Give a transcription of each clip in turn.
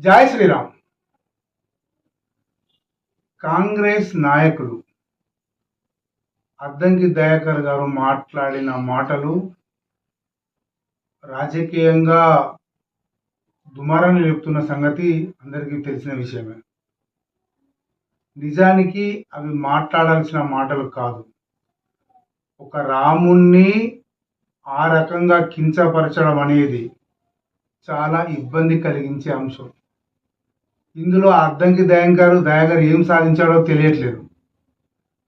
జై శ్రీరామ్. కాంగ్రెస్ నాయకులు అద్దంకి దయాకర్ గారు మాట్లాడిన మాటలు రాజకీయంగా దుమారాన్ని లేపుతున్న సంగతి అందరికీ తెలిసిన విషయమే. నిజానికి అవి మాట్లాడాల్సిన మాటలు కాదు. ఒక రాముణ్ణి ఆ రకంగా కించపరచడం అనేది చాలా ఇబ్బంది కలిగించే అంశం. ఇందులో అద్దంకి దయంగారు దయాగారు ఏం సాధించాడో తెలియట్లేదు.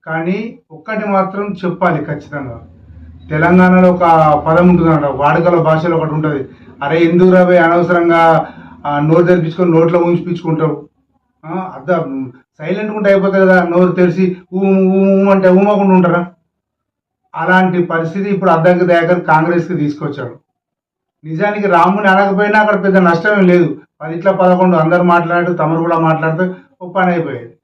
కానీ ఒక్కటి మాత్రం చెప్పాలి ఖచ్చితంగా. తెలంగాణలో ఒక పదం ఉంటుందన్నమాట. వాడుకల భాషలో ఒకటి ఉంటుంది. అరే ఎందుకు రాబోయే అనవసరంగా నోరు తెరిపించుకొని నోట్లో ఉంచిపించుకుంటావు అర్థం సైలెంట్ ఉంటే అయిపోతుంది కదా నోరు తెరిచి ఊ అంటే ఊమకుండా ఉంటారా? అలాంటి పరిస్థితి ఇప్పుడు అద్దంకి దయాకర్ కాంగ్రెస్కి తీసుకొచ్చాడు నిజానికి రాముని అనకపోయినా అక్కడ పెద్ద నష్టం లేదు. పది ఇట్లా పదకొండు అందరు మాట్లాడుతూ తమరు కూడా మాట్లాడుతూ ఒక పని అయిపోయేది.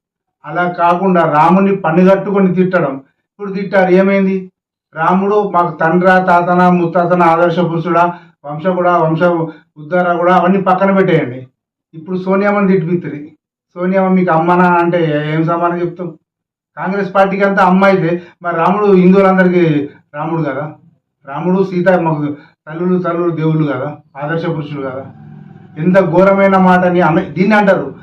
అలా కాకుండా రాముని పన్నుగట్టుకొని తిట్టడం. ఇప్పుడు తిట్టారు ఏమైంది? రాముడు మాకు తండ్ర తాతన ముత్తాతన ఆదర్శ పురుషుడా వంశ కూడా వంశ ఉద్ధార కూడా అవన్నీ పక్కన పెట్టేయండి. ఇప్పుడు సోనియామని తిట్టిపిస్తుంది సోనియామ్మ మీకు అమ్మనా అంటే ఏం సమానం చెప్తాం? కాంగ్రెస్ పార్టీకి అంతా అమ్మ అయితే మరి రాముడు హిందువులందరికీ రాముడు కదా? రాముడు సీత మాకు తల్లులు తల్లులు దేవుళ్ళు కదా? ఆదర్శ పురుషులు కదా? ఎంత ఘోరమైన మాటని అన్న దీన్ని అంటారు.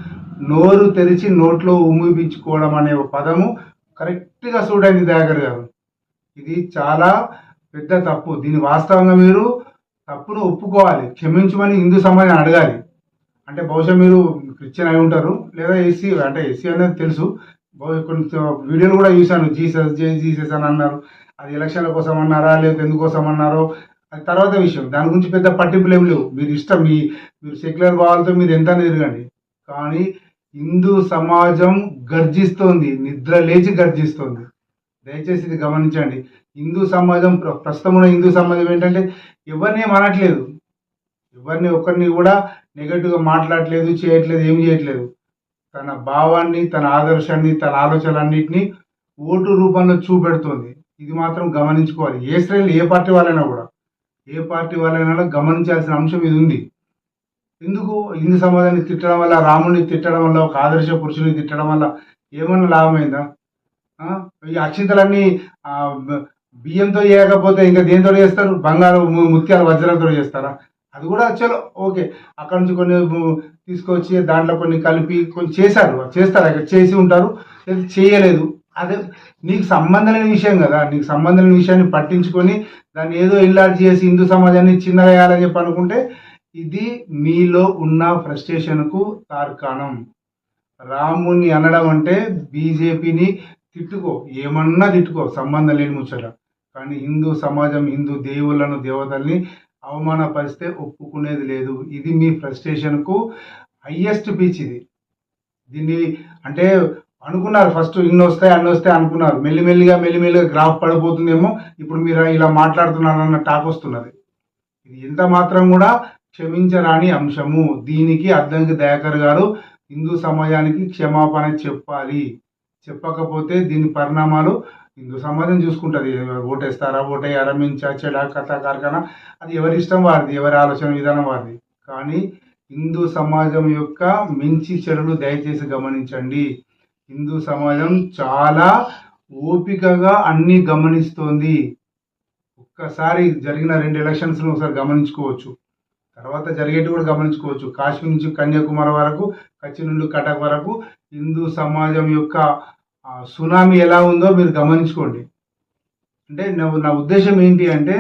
నోరు తెరిచి నోట్లో ఉమ్మిపించుకోవడం అనే ఒక పదము కరెక్ట్గా సూట్ అయింది దయాకర్ గారు. ఇది చాలా పెద్ద తప్పు. దీని వాస్తవంగా మీరు తప్పును ఒప్పుకోవాలి. క్షమించమని హిందూ సమాజం అడగాలి. అంటే బహుశా మీరు క్రిస్టియన్ అయి ఉంటారు లేదా ఎస్సీ అంటే ఎస్సీ అనేది తెలుసు. కొన్ని వీడియోలు కూడా చూశాను. జీసస్ జై జీసస్ అని అన్నారు. అది ఎలక్షన్ల కోసం అన్నారా లేకపోతే ఎందుకోసం అన్నారో అది తర్వాత విషయం. దాని గురించి పెద్ద పట్టింపులు ఏం లేవు. మీరు ఇష్టం మీ మీరు సెక్యులర్ భావాలతో మీరు ఎంత తిరగండి కానీ హిందూ సమాజం గర్జిస్తోంది నిద్ర లేచి గర్జిస్తోంది. దయచేసి ఇది గమనించండి. హిందూ సమాజం ప్ర- ప్రస్తుతం ఉన్న హిందూ సమాజం ఏంటంటే ఎవరిని అనట్లేదు ఎవరిని ఒక్కరిని కూడా నెగటివ్గా మాట్లాడలేదు చేయట్లేదు ఏం చేయట్లేదు. తన భావాన్ని తన ఆదర్శాన్ని తన ఆలోచనలన్నింటినీ ఓటు రూపంలో చూపెడుతోంది. ఇది మాత్రం గమనించుకోవాలి. ఏ శ్రేణులు ఏ పార్టీ వాళ్ళైనా కూడా. ఏ పార్టీ వాళ్ళైనా గమనించాల్సిన అంశం ఇది ఉంది. ఎందుకు హిందూ సమాజాన్ని తిట్టడం వల్ల రాముడిని తిట్టడం వల్ల ఒక ఆదర్శ పురుషుని తిట్టడం వల్ల ఏమన్నా లాభమైందా? ఈ అక్షింతలన్నీ బియ్యంతో చేయకపోతే ఇంకా దేనితో చేస్తారు? బంగారు ముత్యాలు వజ్రాలతో చేస్తారా? అది కూడా చలో ఓకే. అక్కడ నుంచి కొన్ని తీసుకొచ్చి దాంట్లో కొన్ని కలిపి కొన్ని చేశారు. చేస్తారు అక్కడ చేసి ఉంటారు. లేదా చేయలేదు. అదే నీకు సంబంధం లేని విషయం కదా. నీకు సంబంధం లేని విషయాన్ని పట్టించుకొని దాన్ని ఏదో ఇల్లాడ్చి చేసి హిందూ సమాజాన్ని చిన్నగా వేయాలని చెప్పి అనుకుంటే ఇది మీలో ఉన్న ఫ్రస్ట్రేషన్కు తార్కాణం. రాముని అనడం అంటే బీజేపీని తిట్టుకో. ఏమన్నా తిట్టుకో. సంబంధం లేని ముచ్చట. కానీ హిందూ సమాజం హిందూ దేవుళ్ళను దేవతల్ని అవమానపరిస్తే ఒప్పుకునేది లేదు. ఇది మీ ఫ్రస్ట్రేషన్కు హయ్యెస్ట్ పీచ్ ఇది. దీన్ని అంటే అనుకున్నారు. ఫస్ట్ ఇన్ని వస్తాయి అన్ని వస్తాయి అనుకున్నారు. మెల్లిమెల్లిగా మెల్లిమెల్లిగా గ్రాఫ్ పడిపోతుందేమో ఇప్పుడు మీరు ఇలా మాట్లాడుతున్నారన్న టాక్ వస్తున్నది. ఇది ఎంత మాత్రం కూడా క్షమించరాని అంశము. దీనికి అద్దంకి దయాకర్ గారు హిందూ సమాజానికి క్షమాపణ చెప్పాలి. చెప్పకపోతే దీని పరిణామాలు హిందూ సమాజం చూసుకుంటుంది. ఓటేస్తారా ఓటేయారా మించా చెడా కథ కార్ఖానా అది ఎవరి ఇష్టం వారిది ఎవరి ఆలోచన విధానం వారిది. కానీ హిందూ సమాజం యొక్క మించి చెడులు దయచేసి గమనించండి. హిందూ సమాజం చాలా ఓపికగా అన్నీ గమనిస్తోంది. ఒక్కసారి జరిగిన రెండు ఎలక్షన్స్ను ఒకసారి గమనించుకోవచ్చు. తర్వాత జరిగేటి కూడా గమనించుకోవచ్చు. కాశ్మీర్ నుంచి కన్యాకుమారి వరకు కచ్చి నుండి కటక్ వరకు హిందూ సమాజం యొక్క సునామీ ఎలా ఉందో మీరు గమనించుకోండి. అంటే నా నా ఉద్దేశం ఏంటి అంటే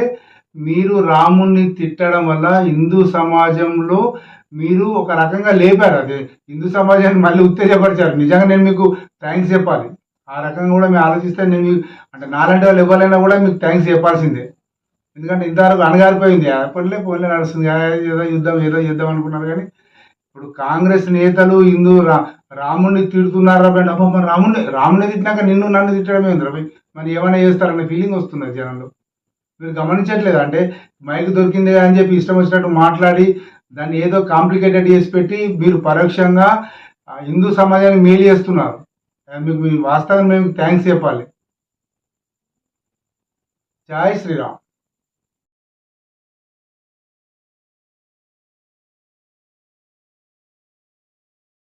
మీరు రాముణ్ణి తిట్టడం వల్ల హిందూ సమాజంలో మీరు ఒక రకంగా లేపారు. అదే హిందూ సమాజాన్ని మళ్ళీ ఉత్తేజపరిచారు. నిజంగా నేను మీకు థ్యాంక్స్ చెప్పాలి. ఆ రకంగా కూడా మీరు ఆలోచిస్తే నేను అంటే నాలాంటి వాళ్ళు ఎవరైనా కూడా మీకు థ్యాంక్స్ చెప్పాల్సిందే. ఎందుకంటే ఇంతవరకు అణగారిపోయింది. అప్పట్లే పోలే నడుస్తుంది. ఏదో యుద్ధం ఏదో యుద్ధం అనుకున్నారు కానీ ఇప్పుడు కాంగ్రెస్ నేతలు హిందూ రా రాముడిని తిడుతున్నారా అంటే అబ్బా మరి రాముడిని రాముడిని తిట్టినాక నిన్ను నన్ను తిట్టడమే ఉంది రవి మరి ఏమైనా చేస్తారనే ఫీలింగ్ వస్తున్నది జనంలో. మీరు గమనించట్లేదు. అంటే మైక్ దొరికింది అని చెప్పి ఇష్టం వచ్చినట్టు మాట్లాడి దాన్ని ఏదో కాంప్లికేటెడ్ చేసి పెట్టి మీరు పరోక్షంగా హిందూ సమాజానికి మేలు చేస్తున్నారు. మీకు మీ వాస్తవం మేము థ్యాంక్స్ చెప్పాలి. జై శ్రీరామ్.